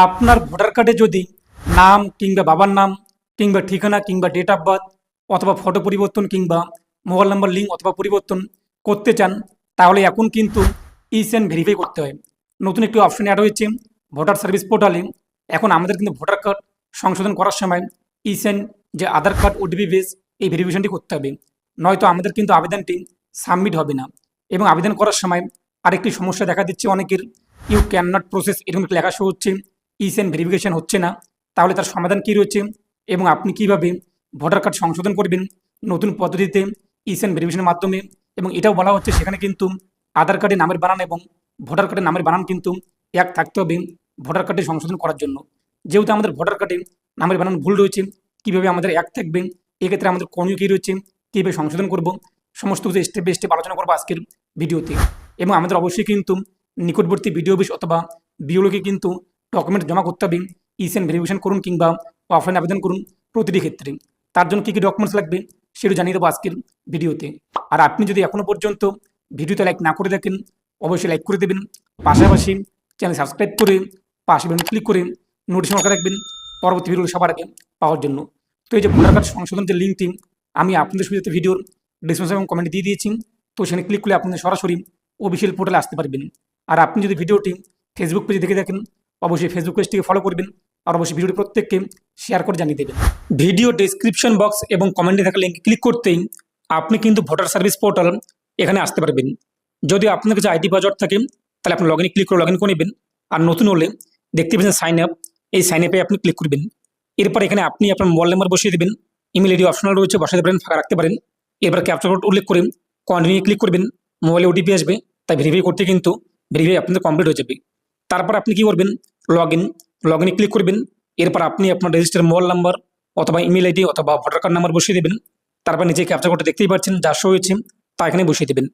আপনার ভোটার কার্ডে যদি নাম কিংবা বাবার নাম কিংবা ঠিকানা কিংবা ডেট অফ বার্থ অথবা ফটো পরিবর্তন কিংবা মোবাইল নাম্বার লিঙ্ক অথবা পরিবর্তন করতে চান, তাহলে এখন কিন্তু ইসেন ভেরিফাই করতে হয়। নতুন একটি অপশন অ্যাড হয়েছে ভোটার সার্ভিস পোর্টালে এখন আমাদের কিন্তু ভোটার কার্ড সংশোধন করার সময় ইসেন যে আধার কার্ড ওটিপি বেস এই ভেরিফিকেশনটি করতে হবে। নয়তো আমাদের কিন্তু আবেদনটি সাবমিট হবে না। এবং আবেদন করার সময় আরেকটি সমস্যা দেখা দিচ্ছে অনেকের। ইউ ক্যান নট প্রসেস এরকম লেখা শো হচ্ছে। ইসেন ভেরিফিকেশন হচ্ছে না, তাহলে তার সমাধান কী রয়েছে এবং আপনি কীভাবে ভোটার কার্ড সংশোধন করবেন নতুন পদ্ধতিতে ইসেন ভেরিফিকেশনের মাধ্যমে? এবং এটাও বলা হচ্ছে সেখানে কিন্তু আধার কার্ডে নামের বানান এবং ভোটার কার্ডের নামের বানান কিন্তু এক থাকতে হবে ভোটার কার্ডে সংশোধন করার জন্য। যেহেতু আমাদের ভোটার কার্ডে নামের বানান ভুল রয়েছে, কীভাবে আমাদের এক থাকবে? এক্ষেত্রে আমাদের করণীয় কী রয়েছে? কীভাবে সংশোধন করব? সমস্ত কিছু স্টেপ বাই স্টেপ আলোচনা করব আজকের ভিডিওতে। এবং আমাদের অবশ্যই কিন্তু নিকটবর্তী ভিডিও অফিস অথবা বিওলোকে কিন্তু ডকুমেন্ট জমা করতে হবে ইসেন ভেরিফিকেশন করুন কিংবা অফলাইন আবেদন করুন প্রতিটি ক্ষেত্রে। তার জন্য কী কী ডকুমেন্টস লাগবে সেটা জানিয়ে দেবো আজকের ভিডিওতে। আর আপনি যদি এখনও পর্যন্ত ভিডিওতে লাইক না করে দেখেন অবশ্যই লাইক করে দেবেন। পাশাপাশি চ্যানেল সাবস্ক্রাইব করে পাশে বেলুন ক্লিক করে নোটিফিকেশন করে রাখবেন পরবর্তী ভিডিও সবার আগে পাওয়ার জন্য। তো এই যে ভোটার কার্ড সংশোধন যে লিঙ্কটি আমি আপনাদের সুবিধাতে ভিডিওর ডিসক্রিপশন এবং কমেন্টে দিয়ে দিয়েছি। তো সেখানে ক্লিক করলে আপনাদের সরাসরি অফিসিয়াল পোর্টালে আসতে পারবেন। আর আপনি যদি ভিডিওটি ফেসবুক পেজে দেখে দেখেন অবশ্যই ফেসবুক পেজটিকে ফলো করবেন আর অবশ্যই ভিডিওটি প্রত্যেককে শেয়ার করে জানিয়ে দেবেন। ভিডিও ডেসক্রিপশন বক্স এবং কমেন্টে থাকা লিঙ্ক ক্লিক করতেই আপনি কিন্তু ভোটার সার্ভিস পোর্টাল এখানে আসতে পারবেন। যদি আপনার কাছে আইডি পাসওয়ার্ড থাকে, তাহলে আপনি লগ ইন ক্লিক করে লগ ইন করে নেবেন। আর নতুন হলে দেখতে পাচ্ছেন সাইন আপ এই সাইন আপে আপনি ক্লিক করবেন। এরপর এখানে আপনি আপনার মোবাইল নাম্বার বসিয়ে দেবেন। ইমেল আইডি অপশনাল রয়েছে, বসাতে পারেন, ফাঁকা রাখতে পারেন। এরপর ক্যাপচার কোড উল্লেখ করে কন্টিনিউ ক্লিক করবেন। মোবাইলে ওটিপি আসবে, তাই ভেরিফাই করতে কিন্তু ভেরিফাই আপনাদের কমপ্লিট হয়ে যাবে। তারপর আপনি কি করবেন? লগ ইন লগ ইনে ক্লিক করবেন। এরপর আপনি আপনার রেজিস্টার মোবাইল নাম্বার অথবা ইমেল আইডি অথবা ভোটার কার্ড নাম্বার বসিয়ে দেবেন। তারপর নিচে ক্যাপচার কোডটা দেখতেই পাচ্ছেন, যা শো হয়েছে, তা এখানে বসিয়ে দেবেন।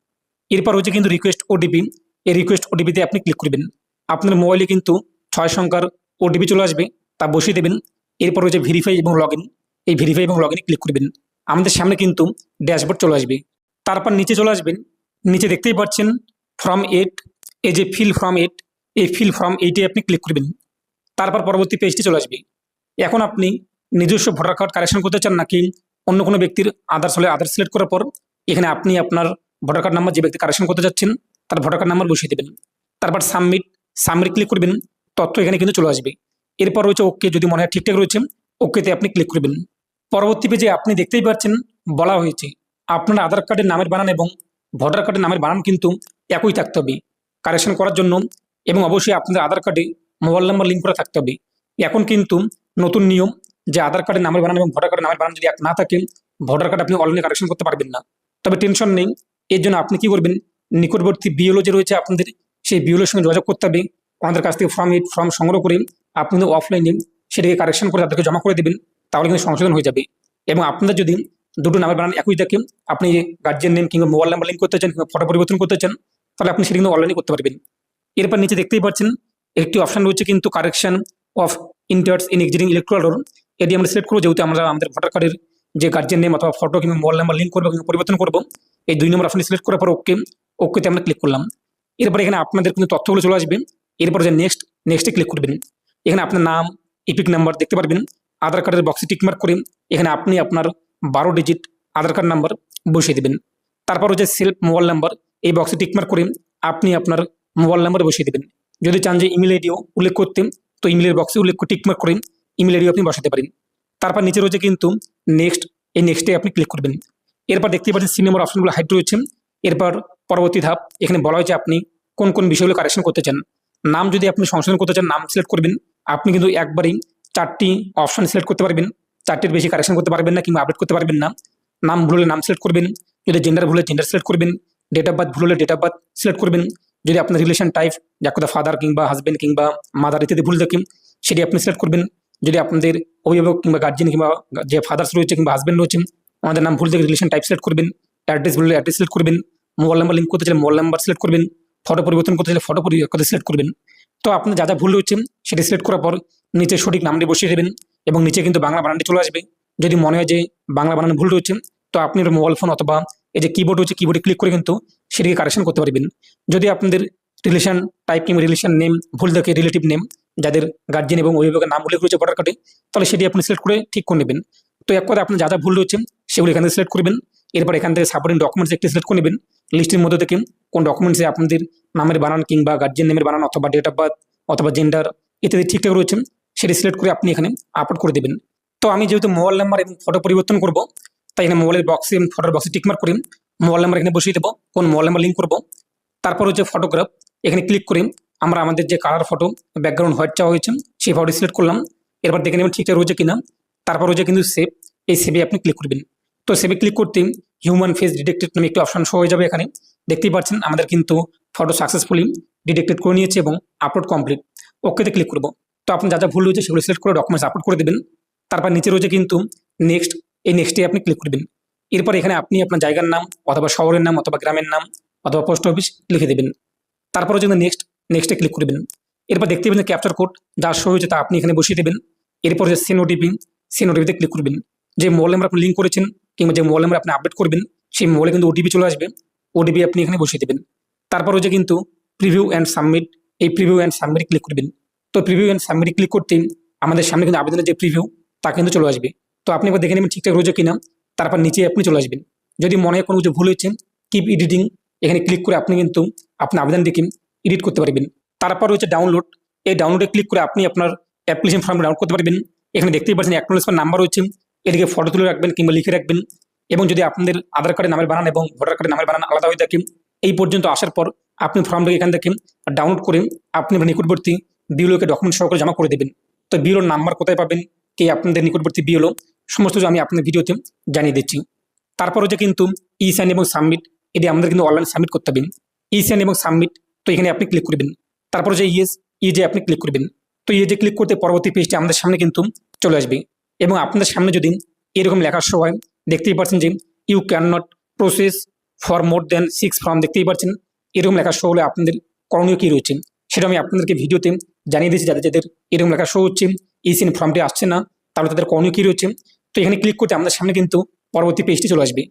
এরপর হচ্ছে কিন্তু রিকোয়েস্ট ওটিপি এই রিকোয়েস্ট ওটিপিতে আপনি ক্লিক করবেন। আপনার মোবাইলে কিন্তু ছয় সংখ্যার ওটিপি চলে আসবে, তা বসিয়ে দেবেন। এরপর হচ্ছে ভেরিফাই এবং লগ এই ভেরিফাই এবং লগ ক্লিক করবেন। আমাদের সামনে কিন্তু ড্যাশবোর্ড চলে আসবে। তারপর নিচে চলে আসবেন। নিচে দেখতেই পাচ্ছেন ফর্ম এইট এই যে ফিল ফর্ম এইট এই ফিল ফর্ম এইটি আপনি ক্লিক করবেন। তারপর পরবর্তী পেজটি চলে আসবে। এখন আপনি নিজস্ব ভোটার কার্ড কারেকশন করতে চান নাকি অন্য কোনো ব্যক্তির আধার হলে আধার সিলেক্ট করার পর এখানে আপনি আপনার ভোটার কার্ড নাম্বার যে ব্যক্তি কারেকশন করতে যাচ্ছেন, তার ভোটার কার্ড নাম্বার বসিয়ে দেবেন। তারপর সাবমিট সাবমিট ক্লিক করবেন। তথ্য এখানে কিন্তু চলে আসবে। এরপর রয়েছে ওকে যদি মনে হয় ঠিকঠাক রয়েছে ওকেতে আপনি ক্লিক করবেন। পরবর্তী পেজে আপনি দেখতেই পাচ্ছেন, বলা হয়েছে আপনার আধার কার্ডের নামের বানান এবং ভোটার কার্ডের নামের বানান কিন্তু একই থাকতে হবে। কারেকশন করার জন্য এবং অবশ্যই আপনাদের আধার কার্ডে মোবাইল নাম্বার লিঙ্ক করা থাকতে হবে। এখন কিন্তু নতুন নিয়ম যে আধার কার্ডের নামের বানান এবং ভোটার কার্ডের নামের বানান যদি না থাকে ভোটার কার্ড আপনি অনলাইনে কারেকশন করতে পারবেন না। তবে টেনশন নেই। এর জন্য আপনি কি করবেন? নিকটবর্তী বিএলও যে রয়েছে আপনাদের, সেই বিএলওর সঙ্গে যোগাযোগ করতে হবে। আমাদের কাছ থেকে ফর্ম ফর্ম সংগ্রহ করে আপনাদের অফলাইনে সেটাকে কারেকশন করে তাদেরকে জমা করে দেবেন, তাহলে কিন্তু সংশোধন হয়ে যাবে। এবং আপনাদের যদি দুটো নামের বানান একই থাকে, আপনি গার্জিয়ান নেম কিংবা মোবাইল নাম্বার লিঙ্ক করতে চান কিংবা ফটো পরিবর্তন করতে চান, তাহলে আপনি সেটা কিন্তু অনলাইনে করতে পারবেন। এরপর নিচে দেখতেই পাচ্ছেন, একটি অপশন রয়েছে কিন্তু correction of entries in existing electoral roll এটি আমরা সিলেক্ট করব, যেহেতু আমরা আমাদের ভোটার কার্ডের যে গার্জিয়ান নেম অথবা ফটো কিংবা মোবাইল নাম্বার লিঙ্ক করব কিংবা পরিবর্তন করব, এই দুই নম্বর অপশন সিলেক্ট করার পর ওকে ওকেতে আমরা ক্লিক করলাম। এরপর এখানে আপনাদের কিন্তু তথ্যগুলো চলে আসবে। এরপর যে নেক্সট নেক্সটে ক্লিক করবেন। এখানে আপনার নাম ইপিক নাম্বার দেখতে পারবেন। আধার কার্ডের বক্সে টিকমার্ক করে এখানে আপনি আপনার বারো ডিজিট আধার কার্ড নাম্বার বসিয়ে দেবেন। তারপর হচ্ছে সেলফ মোবাইল নাম্বার এই বক্সে টিকমার্ক করে আপনি আপনার মোবাইল নাম্বার বসিয়ে দেবেন। যদি চান যে ইমেল আইডিও উল্লেখ করতে, তো ইমেলের বক্সে উল্লেখ টিকমার্ক করে ইমেল আইডিও আপনি বসাতে পারেন। তারপর নিচে রয়েছে কিন্তু নেক্সট এই নেক্সটে আপনি ক্লিক করবেন। এরপর দেখতে পাচ্ছেন সিনেমার অপশনগুলো হাইট রয়েছে। এরপর পরবর্তী ধাপ, এখানে বলা হয়েছে আপনি কোন কোন বিষয়গুলো কারেকশন করতে চান। নাম যদি আপনি সংশোধন করতে চান, নাম সিলেক্ট করবেন। আপনি কিন্তু একবারেই চারটি অপশন সিলেক্ট করতে পারবেন। চারটির বেশি কারেকশন করতে পারবেন না কিংবা আপডেট করতে পারবেন না। নাম ভুল হলে নাম সিলেক্ট করবেন। যদি জেন্ডার ভুলে জেন্ডার সিলেক্ট করবেন। ডেট অফ বার্থ ভুল হলে ডেট অফ বার্থ সিলেক্ট করবেন। যদি আপনার রিলেশন টাইপ যা কথা ফাদার কিংবা হাজবেন্ড কিংবা মাদার ইত্যাদি ভুল থাকে, সেটি আপনি সিলেক্ট করবেন। যদি আপনাদের অভিভাবক কিংবা গার্জিয়ান কিংবা যে ফাদার্স রয়েছে কিংবা হাজবেন্ড রয়েছে, আমাদের নাম ভুল থেকে রিলেশন টাইপ সিলেক্ট করবেন। অ্যাড্রেস ভুল অ্যাড্রেস সিলেক্ট করবেন। মোবাইল নাম্বার লিঙ্ক করতে চাইলে মোবাইল নাম্বার সিলেক্ট করবেন। ফটো পরিবর্তন করতে চাইলে ফটো পরিবর্তন সিলেক্ট করবেন। তো আপনার যা যা ভুল রয়েছে, সেটি সিলেক্ট করার পর নিচে সঠিক নামটি বসিয়ে দেবেন এবং নিচে কিন্তু বাংলা বানানটি চলে আসবে। যদি মনে হয় যে বাংলা বানান ভুল রয়েছে, তো আপনি মোবাইল ফোন অথবা এই যে কিবোর্ড হচ্ছে কিবোর্ডে ক্লিক করে কিন্তু সেটিকে কারেকশন করতে পারবেন। যদি আপনাদের রিলেশন টাইপ কিংবা রিলেশন নেম ভুল থাকে রিলেটিভ নেম যাদের গার্জিয়ান এবং অভিভাবকের নাম উল্লেখ রয়েছে ভোটার কার্ডে তাহলে সেটি আপনি সিলেক্ট করে ঠিক করে নেবেন। তো এক কথা আপনার যা যা ভুল রয়েছে, সেগুলো এখান থেকে সিলেক্ট করবেন। এরপর এখান থেকে সাপোর্টিং ডকুমেন্টস একটি সিলেক্ট করে নেবেন। লিস্টের মধ্যে থেকে কোন ডকুমেন্টসে আপনাদের নামের বানান কিংবা গার্জিয়ান নামের বানান অথবা ডেট অফ বার্থ অথবা জেন্ডার ইত্যাদি ঠিকঠাক রয়েছে, সেটি সিলেক্ট করে আপনি এখানে আপলোড করে দেবেন। তো আমি যেহেতু মোবাইল নাম্বার এবং ফটো পরিবর্তন করব তাই এখানে মোবাইলের বক্সে ফটোর বক্সে টিকমার্ক করে মোবাইল নাম্বার এখানে বসিয়ে দেবো। কোন মোবাইল নাম্বার লিঙ্ক করব। তারপর হচ্ছে ফটোগ্রাফ এখানে ক্লিক করে আমরা আমাদের যে কালার ফটো ব্যাকগ্রাউন্ড হোয়াইট চাওয়া হয়েছে, সেই ফটো সিলেক্ট করলাম। এরপর দেখে নেবেন ঠিকঠাক রয়েছে কিনা। তারপর হচ্ছে কিন্তু সেভ এই সেভে আপনি ক্লিক করবেন। তো সেভে ক্লিক করতে হিউম্যান ফেস ডিটেক্টেড নামে একটি অপশন শো হয়ে যাবে এখানে। দেখতেই পাচ্ছেন, আমাদের কিন্তু ফটো সাকসেসফুলি ডিটেক্টেড করে নিয়েছে এবং আপলোড কমপ্লিট ওকেতে ক্লিক করব। তো আপনি যা যা ভুল রয়েছে, সেগুলো সিলেক্ট করে ডকুমেন্টস আপলোড করে দেবেন। তারপর নিচে রয়েছে কিন্তু নেক্সট এই নেক্সটে আপনি ক্লিক করবেন এরপর এখানে আপনি আপনার জায়গার নাম অথবা শহরের নাম অথবা গ্রামের নাম অথবা পোস্ট অফিস লিখে দেবেন। তারপর হচ্ছে নেক্সট নেক্সটে ক্লিক করবেন এরপর দেখতে পাবেন ক্যাপচার কোড যা শো হয়েছে তা আপনি এখানে বসিয়ে দেবেন। এরপর যে send O T P send ওটিপিতে click করবেন। যে মোবাইল নাম্বার আপনি লিঙ্ক করেছেন কিংবা যে মোবাইল নাম্বার আপনি আপডেট করবেন, সেই মোবাইলে কিন্তু ওটিপি চলে আসবে। ওটিপি আপনি এখানে বসিয়ে দেবেন। তারপর হচ্ছে কিন্তু প্রিভিউ অ্যান্ড সাবমিট এই প্রিভিউ অ্যান্ড সাবমিট ক্লিক করবেন। তো প্রিভিউ অ্যান্ড সাবমিট ক্লিক করতে আমাদের সামনে কিন্তু আবেদনের যে প্রিভিউ তা কিন্তু চলে আসবে। তো আপনি এবার দেখে নেবেন ঠিকঠাক রয়েছে কিনা, তারপর নিচে আপনি চলে আসবেন। যদি মনে হয় কোনো কিছু ভুল হয়েছে কিপ এডিটিং এখানে ক্লিক করে আপনি কিন্তু আপনার আবেদনটিকে এডিট করতে পারবেন। তারপর রয়েছে ডাউনলোড এই ডাউনলোডে ক্লিক করে আপনি আপনার অ্যাপ্লিকেশন ফর্ম ডাউনলোড করতে পারবেন। এখানে দেখতেই পাচ্ছেন অ্যাকনোলেজমেন্ট নাম্বার রয়েছে, এদিকে ফটো তুলে রাখবেন কিংবা লিখে রাখবেন এবং যদি আপনাদের আধার কার্ডের নামের বানান এবং ভোটার কার্ডের নামের বানান আলাদা হয়ে থাকে, এই পর্যন্ত আসার পর আপনি ফর্মটাকে এখান থেকে ডাউনলোড করে আপনি নিকটবর্তী বিওলোকে ডকুমেন্ট সহকারে জমা করে দেবেন। তো বিওলোর নাম্বার কোথায় পাবেন, কে আপনাদের নিকটবর্তী বিওলো সমস্ত কিছু আমি আপনার ভিডিওতে জানিয়ে দিচ্ছি। তারপর হচ্ছে কিন্তু ই সাইন এবং সাবমিট এটি আমাদের কিন্তু অনলাইন সাবমিট করতে হবে। ই সাইন এবং সাবমিট তো এখানে আপনি ক্লিক করবেন। তারপর যে ইয়েস ই যে আপনি ক্লিক করবেন। তো ইয়ে যে ক্লিক করতে পরবর্তী পেজটি আমাদের সামনে কিন্তু চলে আসবে। এবং আপনাদের সামনে যদি এরকম লেখার হয়, দেখতেই পাচ্ছেন যে you can not process for more than six form দেখতেই পাচ্ছেন এরকম লেখা শো হলে আপনাদের করণীয় কী রয়েছে? সেটা আমি আপনাদেরকে ভিডিওতে জানিয়ে দিয়েছি। যাদের যাদের এরকম লেখা শো হচ্ছে এই সিন ফর্মটি আসছে না, তাহলে তাদের করণীয় কী রয়েছে? এখানে ক্লিক করতে আমাদের সামনে কিন্তু পরবর্তী পেজটি চলে আসবে।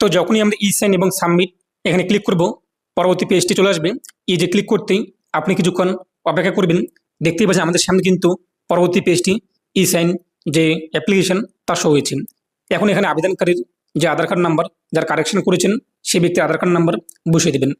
তো যখনই আমরা ই সাইন এবং সাবমিট এখানে ক্লিক করব, পরবর্তী পেজটি চলে আসবে। এই যে ক্লিক করতেই আপনি কিছুক্ষণ অপেক্ষা করবেন। দেখতেই পাচ্ছেন আমাদের সামনে কিন্তু পরবর্তী পেজটি ই সাইন যে অ্যাপ্লিকেশন তা শো হয়েছে। এখন এখানে আবেদনকারীর যে আধার কার্ড নাম্বার যার কারেকশন করেছেন, সেই ব্যক্তির আধার কার্ড নাম্বার বসিয়ে দেবেন।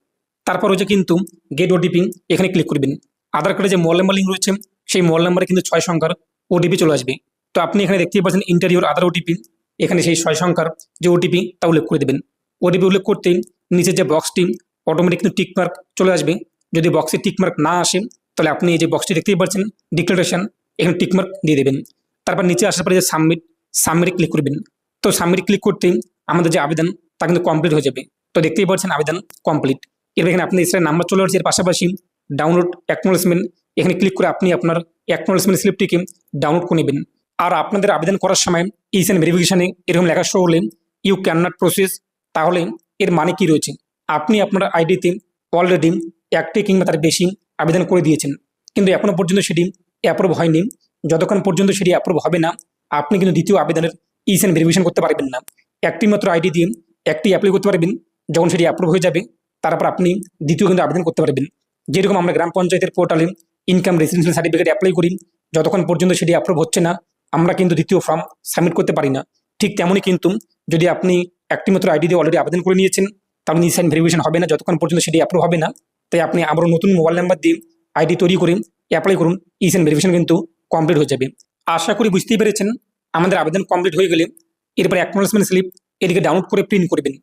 তারপর হচ্ছে কিন্তু গেট ওটিপি এখানে ক্লিক করবেন। আধার কার্ডে যে মোবাইল নাম্বার লিঙ্ক রয়েছে, সেই মোবাইল নাম্বারে কিন্তু ছয় সংখ্যার ওটিপি চলে আসবে। তো আপনি এখানে দেখতেই পাচ্ছেন ইন্টারভিউর আধার ওটিপি এখানে সেই ছয় সংখ্যার যে ওটিপি তা উল্লেখ করে দেবেন। ওটিপি উল্লেখ করতেই নিচের যে বক্সটি অটোমেটিক কিন্তু টিকমার্ক চলে আসবে। যদি বক্সে টিকমার্ক না আসে, তাহলে আপনি এই যে বক্সটি দেখতেই পাচ্ছেন ডিক্লারেশন এখানে টিকমার্ক দিয়ে দেবেন। তারপর নিচে আসার পরে যে সাবমিট সাবমিটে ক্লিক করবেন। তো সাবমিট ক্লিক করতেই আমাদের যে আবেদন, তা কিন্তু কমপ্লিট হয়ে যাবে। তো দেখতেই পাচ্ছেন আবেদন কমপ্লিট এবার এখানে আপনি ইসরায়েল নাম্বার চলে আসছে, এর পাশাপাশি ডাউনলোড অ্যাকনোলেজমেন্ট এখানে ক্লিক করে আপনি আপনার অ্যাকনোলেজমেন্ট স্লিপটিকে ডাউনলোড করে নেবেন। আর আপনাদের আবেদন করার সময় ইসেন ভেরিফিকেশনে এরকম লেখা শো হলে ইউ ক্যান নট প্রসেস তাহলে এর মানে কি রয়েছে? আপনি আপনার আইডিতে অলরেডি একটি কিংবা তার বেশি আবেদন করে দিয়েছেন। কিন্তু এখনও পর্যন্ত সেটি অ্যাপ্রুভ হয়নি। যতক্ষণ পর্যন্ত সেটি অ্যাপ্রুভ হবে না, আপনি কিন্তু দ্বিতীয় আবেদনের ইস ইসেন ভেরিফিকেশন করতে পারবেন না। একটি মাত্র আইডি দিয়ে একটি অ্যাপ্লাই করতে পারবেন। যখন সেটি অ্যাপ্রুভ হয়ে যাবে, তারপর আপনি দ্বিতীয় কিন্তু আবেদন করতে পারবেন। যেরকম আমরা গ্রাম পঞ্চায়েতের পোর্টালে ইনকাম রেসিডেন্সিয়াল সার্টিফিকেট অ্যাপ্লাই করি, যতক্ষণ পর্যন্ত সেটি অ্যাপ্রুভ হচ্ছে না আমরা কিন্তু দ্বিতীয় ফর্ম সাবমিট করতে পারি না। ঠিক তেমনই কিন্তু যদি আপনি একটি মাত্র আইডি দিয়ে অলরেডি আবেদন করে নিয়েছেন, তাহলে নিসাইন ভেরিফিকেশন হবে না। যতক্ষণ পর্যন্ত সেটি অ্যাপ্রুভ হবে না, তাই আপনি আবারও নতুন মোবাইল নাম্বার দিয়ে আইডি তৈরি করে অ্যাপ্লাই করুন ইসেন ভেরিফিকেশন কিন্তু কমপ্লিট হয়ে যাবে। আশা করি বুঝতেই পেরেছেন, আমাদের আবেদন কমপ্লিট হয়ে গেলে এরপর অ্যাকনোলেজমেন্ট স্লিপ এদিকে ডাউনলোড করে প্রিন্ট করবেন।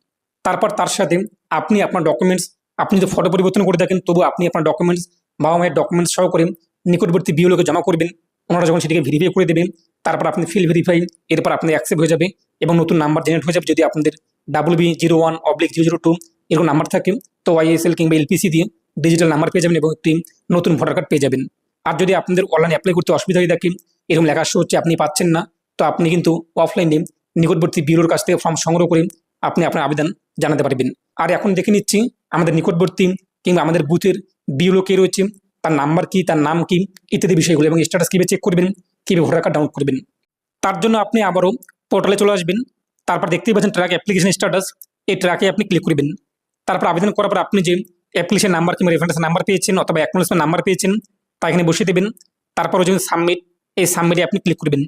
তারপর তার সাথে আপনি আপনার ডকুমেন্টস আপনি যদি ফটো পরিবর্তন করে থাকেন তবু আপনি আপনার ডকুমেন্টস বাবা মায়ের ডকুমেন্টস সহ করে নিকটবর্তী বিওলোকে জমা করবেন। ওনারা যখন সেটিকে ভেরিফাই করে দেবেন, তারপর আপনি ফিল ভেরিফাই এরপর আপনি অ্যাকসেপ্ট হয়ে যাবে এবং নতুন নাম্বার জেনারেট হয়ে যাবে যদি আপনাদের double B zero one oblique zero zero two এরকম নাম্বার থাকে, তো ওয়াইএসএল কিংবা এলপিসি দিয়ে ডিজিটাল নাম্বার পেয়ে যাবেন এবং একটি নতুন ভোটার কার্ড পেয়ে যাবেন। আর যদি আপনাদের অনলাইন অ্যাপ্লাই করতে অসুবিধা হয়ে থাকে, এরকম লেখা শো হচ্ছে আপনি পাচ্ছেন না, তো আপনি কিন্তু অফলাইনে নিকটবর্তী ব্যুরোর কাছ থেকে ফর্ম সংগ্রহ করে আপনি আপনার আবেদন জানাতে পারবেন। আর এখন দেখে নিচ্ছি, আমাদের নিকটবর্তী কিংবা আমাদের বুথের বিউলো কে রয়েছে তার নাম্বার কি, তার নাম কি, ইত্যাদি বিষয়গুলো এবং স্ট্যাটাস কীভাবে চেক করবেন, কীভাবে ভোটার কার্ড ডাউনলোড করবেন। তার জন্য আপনি আবারও পোর্টালে চলে আসবেন, তারপর দেখতেই পাচ্ছেন ট্র্যাক অ্যাপ্লিকেশন স্ট্যাটাস এই ট্র্যাকে আপনি ক্লিক করবেন। তারপর আবেদন করার পর আপনি যে অ্যাপ্লিকেশন নাম্বার কিংবা রেফারেন্স নাম্বার পেয়েছেন অথবা অ্যাকনোলেজমেন্ট নাম্বার পেয়েছেন, তা এখানে বসিয়ে দেবেন। তারপর হচ্ছে সাবমিট এই সাবমিটে আপনি ক্লিক করবেন।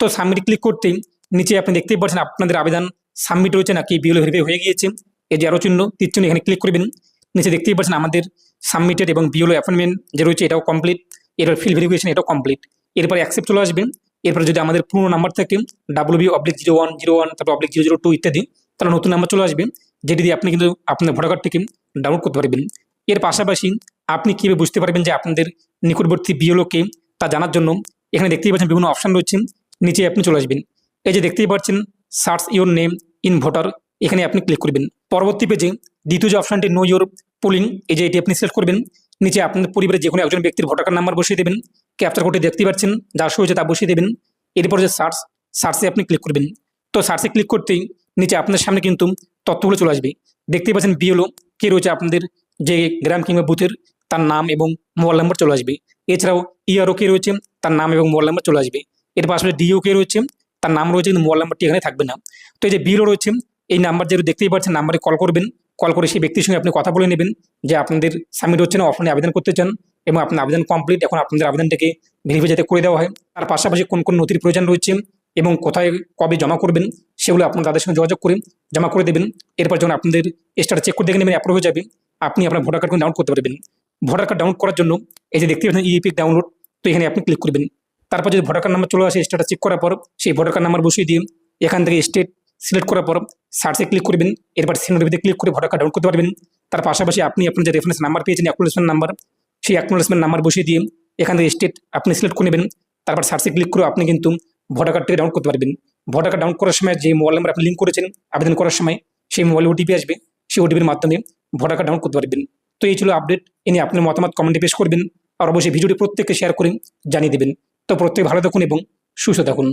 তো সাবমিট ক্লিক করতেই নিচে আপনি দেখতেই পাচ্ছেন আপনাদের আবেদন সাবমিট হয়েছে নাকি বিএল ভেরিফাই হয়ে গিয়েছে, এই যে আরও চিহ্ন, তীর চিহ্ন এখানে ক্লিক করবেন। নিচে দেখতেই পাচ্ছেন আমাদের সাবমিটেড এবং বিএল অ্যাপয়েন্টমেন্ট যে রয়েছে এটাও কমপ্লিট এরপর ফিল ভেরিফিকেশন এটাও কমপ্লিট এরপর অ্যাকসেপ্ট চলে আসবেন এরপরে যদি আমাদের পুরোনো নাম্বার থাকে W B oblique zero one zero one তারপর অবলিক জিরো জিরো টু ইত্যাদি, তাহলে নতুন নাম্বার চলে আসবে। যেটি দিয়ে আপনি কিন্তু আপনার ভোটার কার্ডটিকে ডাউনলোড করতে পারবেন। এর পাশাপাশি আপনি কীভাবে বুঝতে পারবেন যে আপনাদের নিকটবর্তী বিএলওকে তা জানার জন্য এখানে দেখতেই পাচ্ছেন বিভিন্ন অপশান রয়েছে। নিচে আপনি চলে আসবেন। এই যে দেখতেই পাচ্ছেন search your name in voter এখানে আপনি ক্লিক করবেন। পরবর্তী পেজে দ্বিতীয় যে অপশানটি নো ইউর পুলিং এই যে এটি আপনি সিলেক্ট করবেন, নিচে আপনার পরিবারের যে কোনো একজন ব্যক্তির ভোটার কার্ড নাম্বার বসিয়ে দেবেন ক্যাপচার কোডে দেখতে পাচ্ছেন, যা শো হয়েছে তা বসিয়ে দেবেন, এরপর যে সার্চ সার্চে আপনি ক্লিক করবেন। তো সার্চে ক্লিক করতেই নিচে আপনার সামনে কিন্তু তথ্যগুলো চলে আসবে। দেখতেই পাচ্ছেন বিএলও কে রয়েছে আপনাদের যে গ্রাম কিংবা বুথের তার নাম এবং মোবাইল নাম্বার চলে আসবে। এছাড়াও ইআরও কে রয়েছে, তার নাম এবং মোবাইল নাম্বার চলে আসবে। এর পাশাপাশি ডিও কে রয়েছে, তার নাম রয়েছে কিন্তু মোবাইল নাম্বারটি এখানে থাকবে না। তো এই যে বিএলও রয়েছে, এই নাম্বার যেহেতু দেখতেই পাচ্ছেন নাম্বারে কল করবেন কল করে সেই ব্যক্তির সঙ্গে আপনি কথা বলে নেবেন যে আপনাদের সাবমিট হচ্ছে না অফলাইনে আবেদন করতে চান এবং আপনার আবেদন কমপ্লিট এখন আপনাদের আবেদনটাকে ভেরিফাই যাতে করে দেওয়া হয়। তার পাশাপাশি কোন কোন নথির প্রয়োজন রয়েছে এবং কোথায় কবে জমা করবেন সেগুলো আপনার তাদের সঙ্গে যোগাযোগ করে জমা করে দেবেন। এরপর যখন আপনাদের স্টার চেক করে দেখে নেবেন অ্যাপ্রুভ হয়ে যাবে, আপনি আপনার ভোটার কার্ড ডাউনলোড করতে পারবেন। ভোটার কার্ড ডাউনলোড করার জন্য এই যে দেখতে পাচ্ছেন ইপিক ডাউনলোড তো এখানে আপনি ক্লিক করবেন। তারপর যদি ভোটার কার্ড নাম্বার চলে আসে স্টারটা চেক করার পর, সেই ভোটার কার্ড নাম্বার বসিয়ে দিয়ে এখান থেকে স্টেট সিলেক্ট করার পর সার্চে ক্লিক করবেন। এরপর সিনোটিভিতে ক্লিক করে ভোটার কার্ড ডাউনলোড করতে পারবেন। তার পাশাপাশি আপনি আপনার যে রেফারেন্স নাম্বার পেয়েছেন অ্যাকনোলেজমেন্ট নাম্বার সেই অ্যাকনোলেজমেন্ট নাম্বার বসিয়ে দিয়ে এখান থেকে স্টেট আপনি সিলেক্ট করে নেবেন। তারপর সার্চে ক্লিক করে আপনি কিন্তু ভোটার কার্ডটিকে ডাউনলোড করতে পারবেন। ভোটার কার্ড ডাউনলোড করার সময় যে মোবাইল নাম্বার আপনি লিঙ্ক করেছেন, আবেদন করার সময় সেই মোবাইলে ওটিপি আসবে। সেই ওটিপির মাধ্যমে ভোটার কার্ড ডাউনলোড করতে পারবেন। তো এই ছিল আপডেট এ নিয়ে আপনার মতামত কমেন্টে পেশ করবেন। আর অবশ্যই ভিডিওটি প্রত্যেককে শেয়ার করে জানিয়ে দেবেন। তো প্রত্যেকে ভালো থাকুন এবং সুস্থ থাকুন।